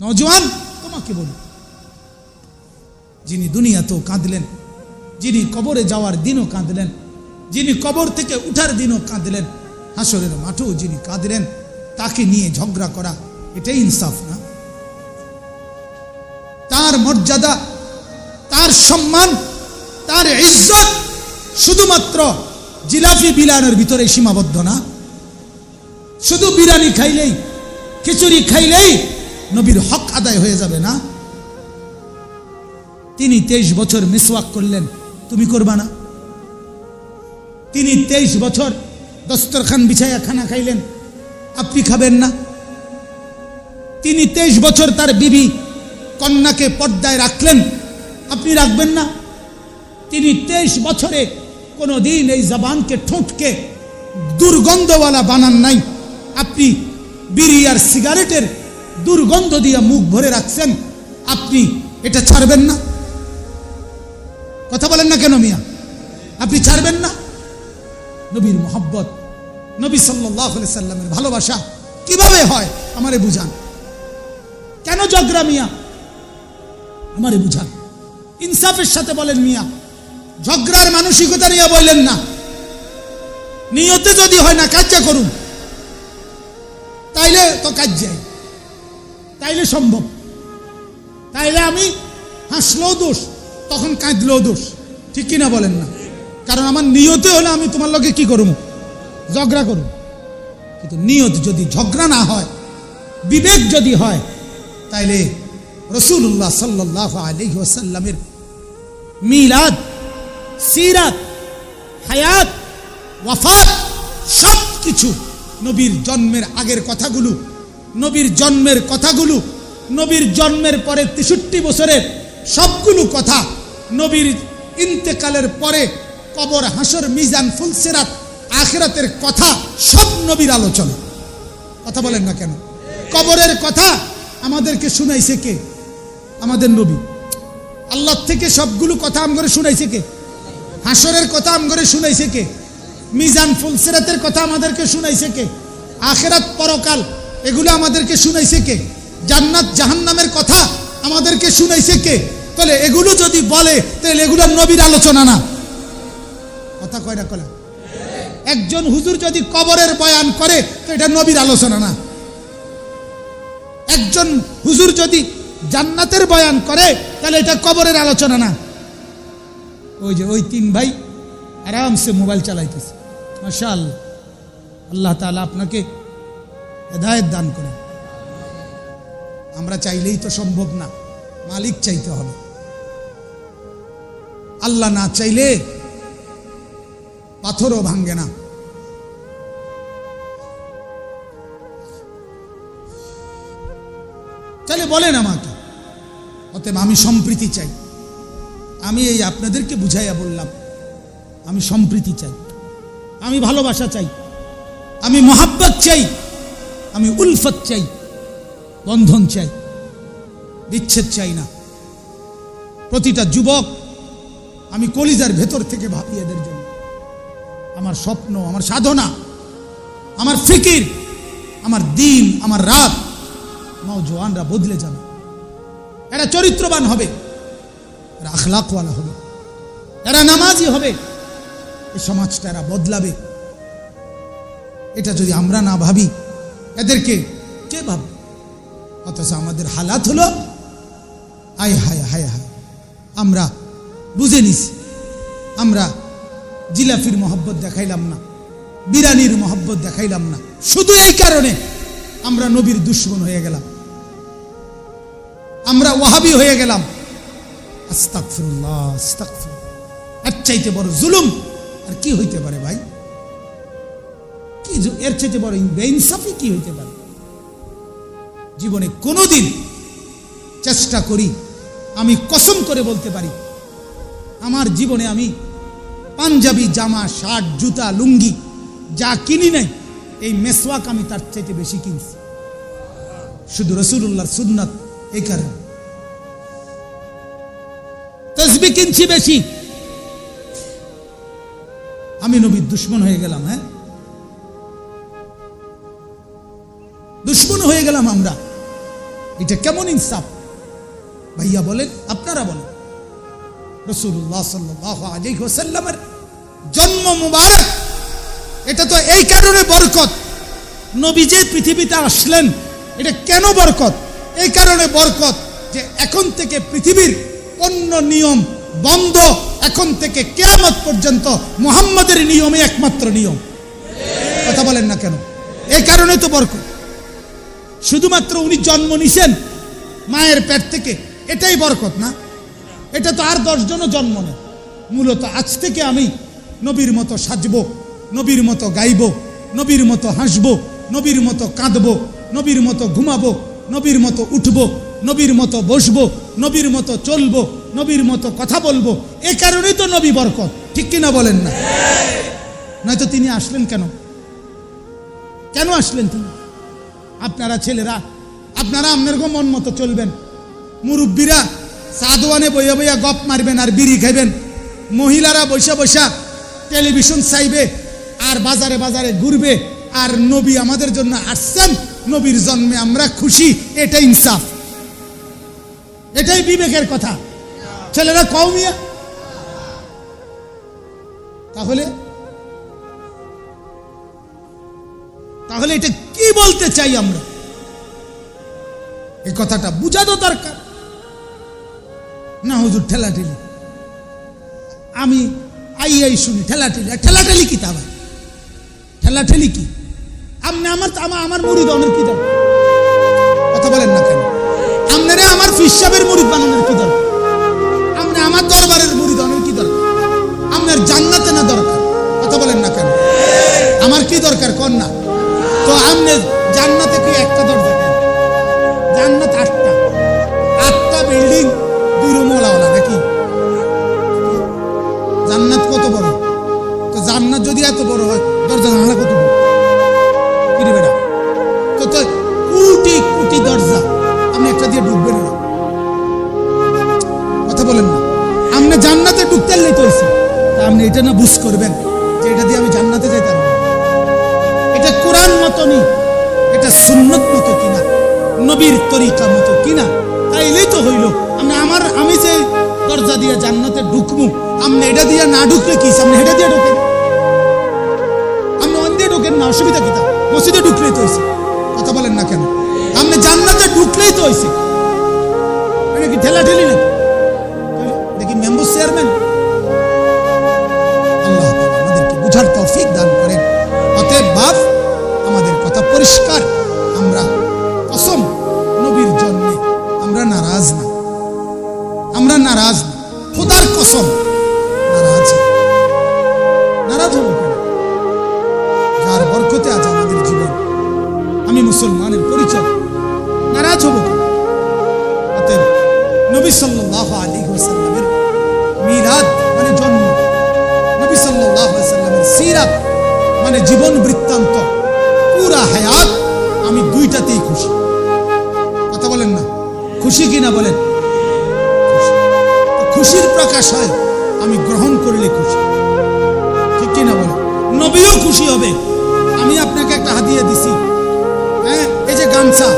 নজওয়ান তোমাকে বলি। যিনি দুনিয়াতেও কাঁদলেন, যিনি কবরে যাওয়ার দিনও কাঁদলেন, যিনি কবর থেকে উঠার দিনও কাঁদলেন, হাসরের মাঠেও যিনি কাঁদলেন, তাকে নিয়ে ঝগড়া করা, এটাই ইনসাফ না? তার মর্যাদা, তার সম্মান, তার ইজ্জত শুধুমাত্র জিলাফি বিলানের ভিতরে সীমাবদ্ধ না? শুধু বিরিয়ানি খাইলেই, খিচুড়ি খাইলেই নবীর হক আদায় হয়ে যাবে না? তিনি তেইশ বছর মিসওয়াক করলেন, তুমি করবা না? তিনি তেইশ বছর দস্তরখান বিছাইয়া খানা খাইলেন, আপনি খাবেন না? তিনি তেইশ বছর তার বিবি কন্যাকে পর্দায় রাখলেন, আপনি রাখবেন না? তিনি তেইশ বছরে কোনো দিন এই জবানকে ঠোঁটকে দুর্গন্ধওয়ালা বানান নাই। আপনি বিড়ি আর সিগারেটের দুর্গন্ধ দিয়ে মুখ ভরে রাখছেন, আপনি এটা ছাড়বেন না। কথা বলেন না কেন মিয়া? আপনি ছাড়বেন না। নবীর মোহাব্বত, নবী সাল্লাহ সাল্লামের ভালোবাসা কীভাবে হয় আমারে বুঝান। কেন জগরা মিয়া? আমারে বুঝান। ইনসাফের সাথে বলেন মিয়া, ঝগড়ার মানসিকতা নিয়ে বললেন না। নিয়তে যদি হয় না কাজটা করুন। তাইলে তো কাজ যাই তাইলে সম্ভব। তাইলে আমি হাসলেও দোষ, তখন কাঁদলেও দোষ। ঠিক কিনা বলেন না? কারণ আমার নিয়তে হলে আমি তোমার লগে কি করব? ঝগড়া করব। কিন্তু নিয়ত যদি ঝগড়া না হয়, বিবেক যদি হয়, তাইলে রসুল্লাহ সাল্লাহ আলী ওসাল্লামের মিলাদ, সিরাত, হায়াত, ওয়াফাত সব কিছু নবীর জন্মের আগের কথাগুলো নবীর জন্মের কথাগুলো, নবীর জন্মের পরে তেষট্টি বছরের সবগুলো কথা, নবীর ইন্তেকালের পরে কবর, হাসর, মিজান, ফুলসেরাত, আখেরাতের কথা সব নবীর আলোচনা। কথা বলেন না কেন? কবরের কথা আমাদেরকে শুনাইছে কে? আমাদের নবী। আল্লাহ থেকে সবগুলো কথা আম করে শুনাইছে কে? হাসরের কথা আম করে শুনাইছে কে? মিজান, ফুলসেরাতের কথা আমাদেরকে শুনাইছে কে? আখেরাত পরকাল এগুলো আমাদেরকে শুনাইছে কে? জান্নাত জাহান্নামের কথা আমাদেরকে শুনাইছে কে? তাহলে এগুলো যদি বলে, তাহলে এগুলো নবীর আলোচনা না। কথা কয়টা কলা একজন হুজুর যদি কবরের বয়ান করে, তো এটা নবীর আলোচনা না। একজন হুজুর যদি জান্নাতের বয়ান করে, তাহলে এটা কবরের আলোচনা না। ওই যে ওই তিন ভাই আরামসে মোবাইল চালাইতেছে। মাশা আল্লাহ আল্লাহ তালা আপনাকে হেদায়ত দান করে। আমরা চাইলেই তো সম্ভব না। মালিক চাইতে হবে। আল্লাহ না চাইলে পাথরও ভাঙ্গে না। তাহলে বলেন আমাকে, অতএব আমি সম্প্রীতি চাই। আমি এই আপনাদেরকে বুঝাইয়া বললাম, আমি সম্প্রীতি চাই। আমি ভালোবাসা চাই। আমি মোহাব্বত চাই। আমি উলফত চাই, বন্ধন চাই, বিচ্ছেদ চাই না। প্রতিটা যুবক আমি কলিজার ভেতর থেকে ভাবি এদের জন্য। আমার স্বপ্ন, আমার সাধনা, আমার ফিকির, আমার দিন, আমার রাত নওজোয়ানরা বদলে যাবে। এরা চরিত্রবান হবে, এরা আখলাকওয়ালা হবে, এরা নামাজি হবে, এই সমাজটা এরা বদলাবে। এটা যদি আমরা না ভাবি এদেরকে কে ভাব? অথচ আমাদের হালাত হলো আয় হায় হায় হায়। আমরা বুঝে নিছি আমরা জিলাফির মহব্বত দেখাইলাম না বিরানির মহব্বত দেখাইলাম না। শুধু এই কারণে আমরা নবীর দুশ্মন হয়ে গেলাম। আমরা ওয়াহাবি হয়ে গেলাম। আস্তাকফিরুল্লাহ আস্তাকফিরুল্লাহ এর চাইতে বড় জুলুম আর কি হইতে পারে ভাই? কি এর চাইতে বড় বেইনসাফি কি হইতে পারে? জীবনে কোনোদিন চেষ্টা করি, আমি কসম করে বলতে পারি, আমার জীবনে আমি পাঞ্জাবি, জামা, শার্ট, জুতা, লুঙ্গি যা কিনি নাই, এই মেসওয়াক আমি তার চাইতে বেশি কিনছি। শুধু রসুল্লাহর সুন্নাত এই কারণে। তসবি কিনছি বেশি। আমি নবীর দুশ্মন হয়ে গেলাম হ্যাঁ? গেলাম আমরা। এটা কেমন ইনসাফ? ভাইয়া বলেন, আপনারা বলেন। রসুল্লাহ সাল্লাহ আলী হোসাল্লামের জন্ম মুবারক, এটা তো এই কারণে বরকত। নবী যে পৃথিবীতে আসলেন, এটা কেন বরকত? এই কারণে বরকত যে এখন থেকে পৃথিবীর অন্য নিয়ম বন্ধ, এখন থেকে কেয়ামত পর্যন্ত মোহাম্মদের নিয়মে একমাত্র নিয়ম। কথা বলেন না কেন? এই কারণে তো বরকত। শুধুমাত্র উনি জন্ম নিছেন মায়ের পেট থেকে, এটাই বরকত না? এটা তো আর দশজনও জন্ম নেয় মূলত আজ থেকে আমি নবীর মতো সাজব, নবীর মতো গাইব, নবীর মতো হাসব, নবীর মতো কাঁদব, নবীর মতো ঘুমাবো, নবীর মতো উঠব, নবীর মতো বসবো, নবীর মতো চলব, নবীর মতো কথা বলব, এ কারণেই তো নবী বরকত। ঠিক কিনা বলেন না? নয়তো তিনি আসলেন কেন? কেন আসলেন তিনি? আপনারা ছেলেরা, আপনারা আপনার মন মতো চলবেন। মুরব্বীরা সাদওয়ানে বইয়া বইয়া গপ মারবেন আর বিড়ি খাইবেন। মহিলারা বৈশা বৈশা টেলিভিশন চাইবে আর বাজারে বাজারে ঘুরবে আর নবী আমাদের জন্য আসছেন, নবীর জন্মে আমরা খুশি এটা ইনসাফ। এটাই বিবেকের কথা। ছেলেরা কৌমিয়া তাহলে তাহলে এটা কি বলতে চাই আমরা? এই কথাটা বুঝানো দরকার। না, হুজুর, ঠেলাঠেলি। আমি আই আই শুনি, ঠেলাঠেলি। ঠেলাঠেলি কি তা ভাই? ঠেলাঠেলি কি? আপনি আমার আমার আমার মুড়িদ অনেক কি দরকার? কথা বলেন না কেন? আপনারে আমার ফিসাবের মুড়িদ বানানোর কি দরকার? আপনি আমার দরবারের মুড়িদ অনেক কি দরকার? আপনার জান্নাতে না দরকার? কথা বলেন না কেন? আমার কি দরকার? কর না? তো আমনে জান্নাতে কি একটা দরজা জান্নাত আটটা। আটটা বিল্ডিং নবীর তরিকা মতো কিনা, তাইলেই তো হইল। আমি আমার আমি যে দরজা দিয়ে জান্নাতে ঢুকমু। আপনি এটা দিয়ে না ঢুকলে কি? আপনি এটা দিয়ে ঢুকেন। আপনি অন দিয়ে ঢুকেন না, অসুবিধা কি তা? মসজিদে ঢুকলেই তো হয়েছে কথা বলেন না কেন? আপনি জান্নাতে ঢুকলেই তো হয়েছে এটা কি ঠেলা ঠেলি নাকি? দেখি মেম্বার চেয়ারম্যান। আল্লাহ আমাদেরকে বুঝার তৌফিক দান করেন। অতএব বাপ, আমাদের কথা পরিষ্কার। মানে জীবন বৃত্তান্ত। পুরা হায়াত আমি দুইটাতেই খুশি। কথা বলেন না? খুশি কিনা বলেন? খুশির প্রকাশ হয়, আমি গ্রহণ করলে খুশি। ঠিক কিনা বলেন? নবীও খুশি হবে। আমি আপনাকে একটা হাদিয়া দিছি। হ্যাঁ এই যে গামছা,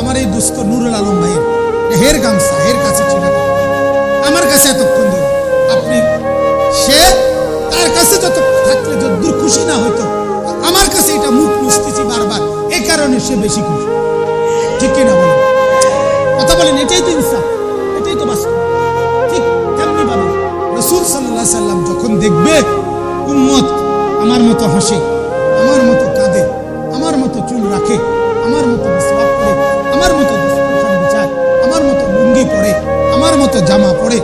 আমার এই দুস্থ নুরুল আলম ভাইয়ের। হের গামছা, হের কাছে ছিল। আমার কাছে এতক্ষণ ধরে। আপনি সে তার কাছে যত থাকলে যদ্দূর খুশি না হইতো আমার কাছে এটা মুখ মুছতেছি বারবার। এই কারণে সে বেশি খুশি। ঠিক কিনা বলেন? কথা বলেন, এটাই তো ইনসাফ, এটাই তো বাস্তব। ঠিক তেমনি ভাবে রসুল সাল্লাহ সাল্লাম যখন দেখবে, উম্মত আমার মতো হাসে, আমার মতো কাঁদে, আমার মতো চুল রাখে, আমার মতো করে, আমার মতো বিছায় আমার মতো লুঙ্গি পরে, আমার মতো জামা পরে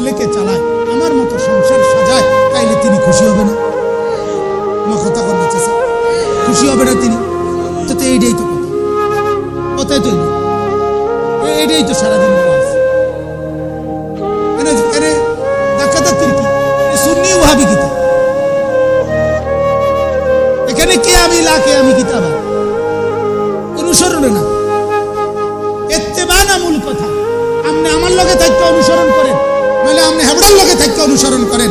ছেলেকে চালায়, আমার মতো সংসার সাজায়, তাইলে তিনি খুশি হবে না? আমার কথা করতে চাষা খুশি হবে না তিনি? তো এইটাই তো কথা। কথাই তো এইটাই তো সারাদিন। অনুসরণ করেন।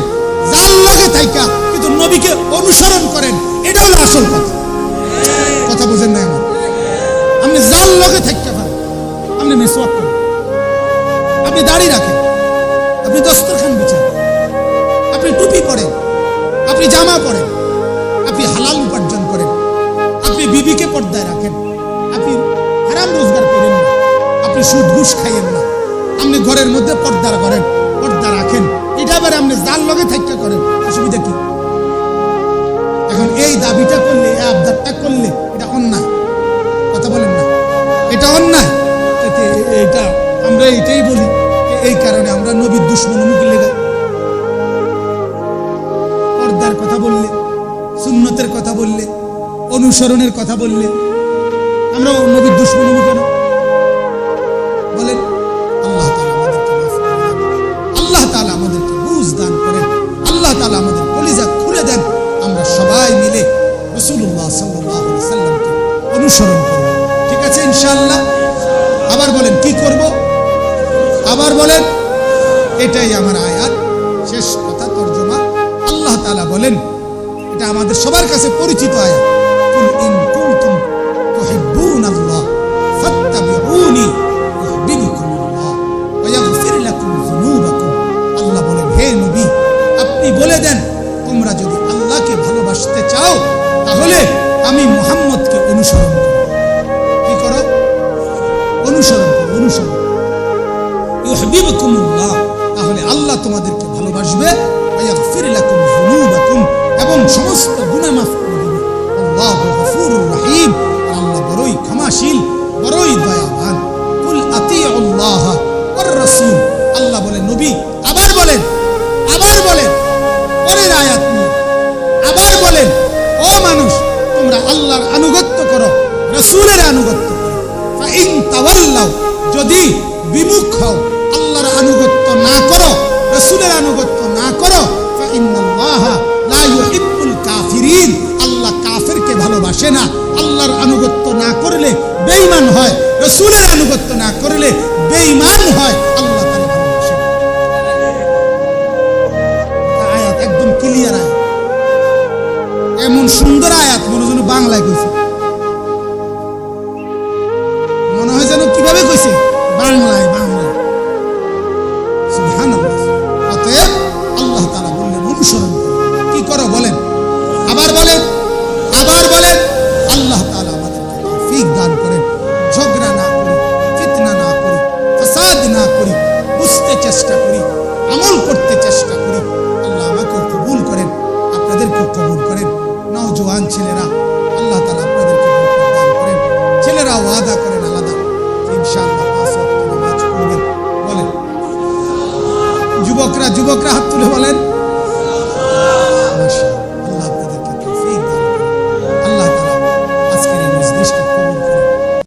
যার লগে থাইকা, কিন্তু নবীকে অনুসরণ করেন এটা হলো আসল কথা। কথা বুঝেন না আমার? আপনি জাল লগে থাকতে পারেন আপনি মেসওয়াক করেন। আপনি দাড়ি রাখেন। আপনি দস্তরখান বিছান। আপনি টুপি পরেন। আপনি জামা পরেন। আপনি হালাল উপার্জন করেন। আপনি বিবিকে পর্দায় রাখেন। আপনি হারাম রোজগার করেন না। আপনি সুদ ঘুষ খাইয়েন না। আপনি ঘরের মধ্যে পর্দা করেন। এই কারণে আমরা নবীর দুশ্মন মুখ লেগা পর্দার কথা বললে, সুন্নতের কথা বললে, অনুসরণের কথা বললে আমরা নবীর দুশ্মন আমাদের সবার কাছে পরিচিত আল্লাহ আপনি বলে দেন, তোমরা যদি আল্লাহকে ভালোবাসতে চাও, তাহলে আমি মুহাম্মদকে অনুসরণ অনুসরণ অনুসরণ ইউহিব্বুকুমুল্লাহ তাহলে হও আল্লাহর আনুগত্য না করো, রাসূলের আনুগত্য না করো। আল্লাহ কাফিরকে ভালোবাসে না। আল্লাহর আনুগত্য না করলে হয়। রাসূলের আনুগত্য না করলে হয়। আল্লাহ একদম ক্লিয়ার আয়াত। এমন সুন্দর আয়াত মনে বাংলায় কইছে।